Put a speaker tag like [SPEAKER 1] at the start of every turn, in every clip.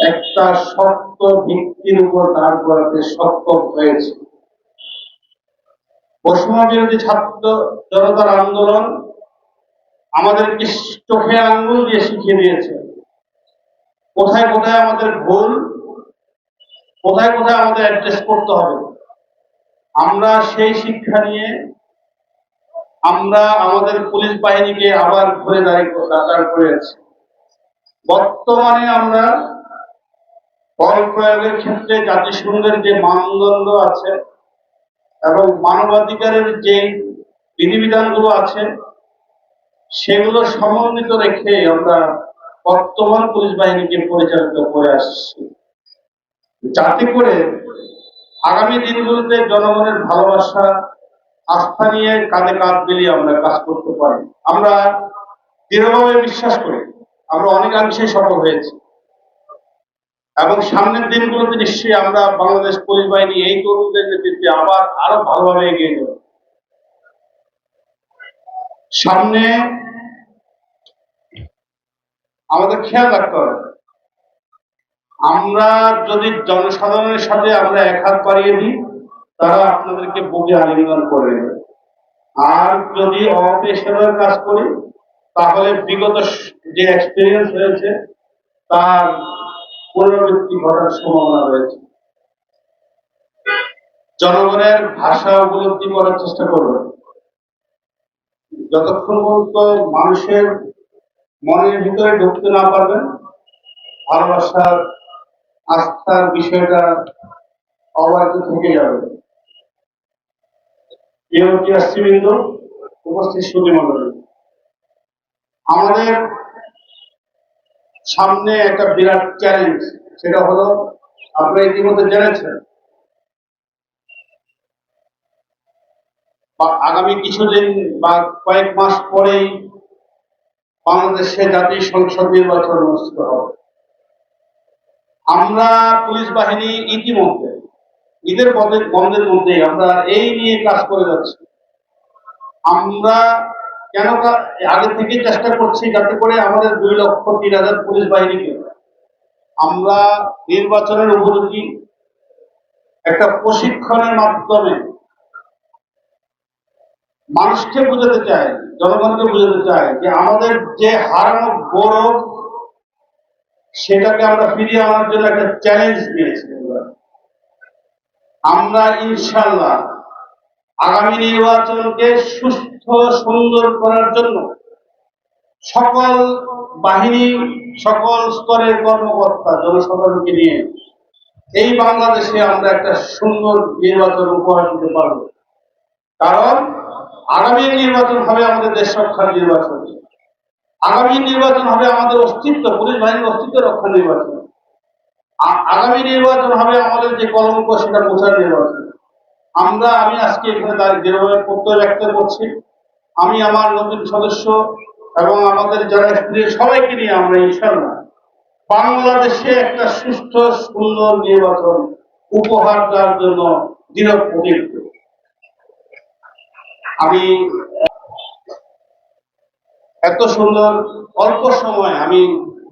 [SPEAKER 1] একটা শক্ত ভিত্তির উপর দাঁড় করাতে সক্ষম হয়েছে। বৈষম্য ছাত্র জনতার আন্দোলন আমাদেরকে চোখে আঙ্গুল দিয়ে শিখিয়ে দিয়েছে। কোথায় কোথায় আমাদের ভুল, কোথায় কোথায় আমাদের অ্যাডজাস্ট করতে হবে। আমরা সেই শিক্ষা নিয়ে আমরা আমাদের পুলিশ বাহিনীকে আবার ঘুরে দাঁড়িয়ে দাঁড় করেছি বর্তমানে আমরা বল প্রয়োগের ক্ষেত্রে জাতিসংঘের যে মানদণ্ড আছে এবং মানবাধিকারের যে বিধিবিধানগুলো আছে, সেগুলো সমন্বিত রেখে আমরা বর্তমান পুলিশ বাহিনীকে পরিচালিত করে আসছি। যাতে করে আগামী দিনগুলোতে জনগণের ভালোবাসা, আস্থা নিয়ে কাঁধে কাঁধ মিলিয়ে আমরা কাজ করতে পারি। আমরা দৃঢ়ভাবে বিশ্বাস করি, আমরা অনেকাংশে সফল হয়েছি। এবং সামনের দিনগুলোতে নিশ্চয়ই আমরা বাংলাদেশ পুলিশ বাহিনী এই তরুণদের নেতৃত্বে আবার আরও ভালোভাবে এগিয়ে যাব সামনে আমাদের খেয়াল রাখতে হবে, আমরা যদি জনসাধারণের সাথে আমরা এক হাত বাড়িয়ে দিই, তারা আপনাদেরকে বুকে আলিঙ্গন করে আর যদি অপেশাদার কাজ করি, তাহলে বিগত যে এক্সপিরিয়েন্স হয়েছে, তার পুনরাবৃত্তি ঘটার সম্ভাবনা রয়েছে। জনগণের ভাষা উপলব্ধি করার চেষ্টা করবেন। যতক্ষণ পর্যন্ত মানুষের মনের ভিতরে ঢুকতে না পারবেন, ভালোবাসার আস্থার বিষয়টা অবাধ্য থেকে যাবে। প্রিয় উপস্থিত সুদী মন্ডলী আমাদের সামনে একটা বিরাট চ্যালেঞ্জ সেটা হলো আপনারা ইতিমধ্যে জেনেছেন। আগামী কিছুদিন বা কয়েক মাস পরেই বাংলাদেশে জাতীয় সংসদ নির্বাচন অনুষ্ঠিত হবে। আমরা পুলিশ বাহিনী ইতিমধ্যে, ঈদের বন্ধের মধ্যে আমরা এই নিয়ে কাজ করে যাচ্ছি। আমরা কেন আগে থেকে চেষ্টা করছি যাতে করে আমাদের দুই লক্ষ তিন হাজার পুলিশ বাহিনীকে আমরা নির্বাচনের উপযোগী একটা প্রশিক্ষণের মাধ্যমে মানুষকে বুঝাতে চাই, জনগণকে বুঝাতে চাই যে আমাদের যে হারানো গৌরব, সেটাকে আমরা ফিরিয়ে আনার জন্য একটা চ্যালেঞ্জ দিয়েছি। আমরা ইনশাল্লাহ আগামী নির্বাচনকে সুস্থ সুন্দর করার জন্য সকল বাহিনী, সকল স্তরের কর্মকর্তা, জনসাধারণকে নিয়ে এই বাংলাদেশে আমরা একটা সুন্দর নির্বাচন উপহার দিতে পারব। কারণ আগামী নির্বাচন হবে আমাদের দেশ রক্ষার নির্বাচন। আগামী নির্বাচন হবে আমাদের অস্তিত্ব, পুলিশ বাহিনীর অস্তিত্ব রক্ষা নির্বাচন। আগামী নির্বাচন হবে আমাদের যে কলঙ্ক সেটা বোঝার নির্বাচন। আমরা, আমি আজকে এখানে দৃঢ়ভাবে প্রত্যয় ব্যক্ত করছি। আমি আমার নতুন সদস্য এবং আমাদের যারা স্ত্রী সবাইকে নিয়ে আমরা ইনশাল্লাহ বাংলাদেশে একটা সুস্থ, সুন্দর নির্বাচন উপহার দেওয়ার জন্য দৃঢ় প্রতিজ্ঞ। আমি, এত সুন্দর, অল্প সময় আমি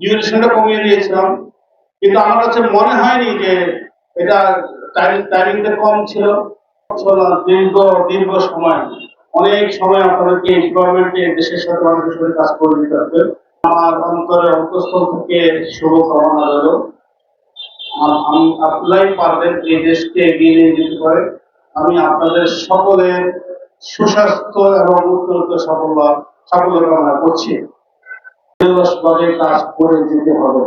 [SPEAKER 1] ডিউরেশনটা কমিয়ে দিয়েছিলাম, কিন্তু আমার কাছে মনে হয়নি যে এটা টাইমিংটা কম ছিল। দীর্ঘ দীর্ঘ সময়। অনেক সময় আপনাদেরকে এনভায়রনমেন্টে দেশের সাথে মানুষের সাথে কাজ করে দিতে হবে। আমার অন্তরে অন্তঃস্থল থেকে শুভ কামনা রইল আপনারাই পারবেন এই দেশকে এগিয়ে নিয়ে যেতে পারে। আমি আপনাদের সকলের সুস্বাস্থ্য এবং উত্তরোত্তর সাফল্য সাফল্য কামনা করছি। কাজ করে যেতে হবে।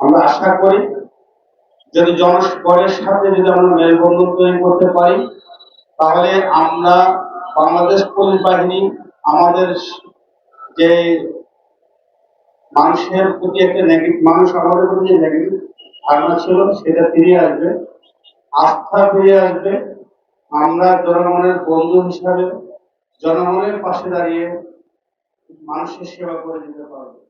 [SPEAKER 1] আমরা আশা করি, যদি জনগণের সাথে যদি আমরা মেলবন্ধন তৈরি করতে পারি, তাহলে আমরা বাংলাদেশ পুলিশ বাহিনী আমাদের যে মানুষের প্রতি একটা নেগেটিভ মানুষ আমাদের প্রতি যে নেগেটিভ ধারণা ছিল, সেটা ফিরে আসবে। আস্থা ফিরে আসবে। আমরা জনগণের বন্ধু হিসাবে জনগণের পাশে দাঁড়িয়ে মানুষের সেবা করে দিতে পারব।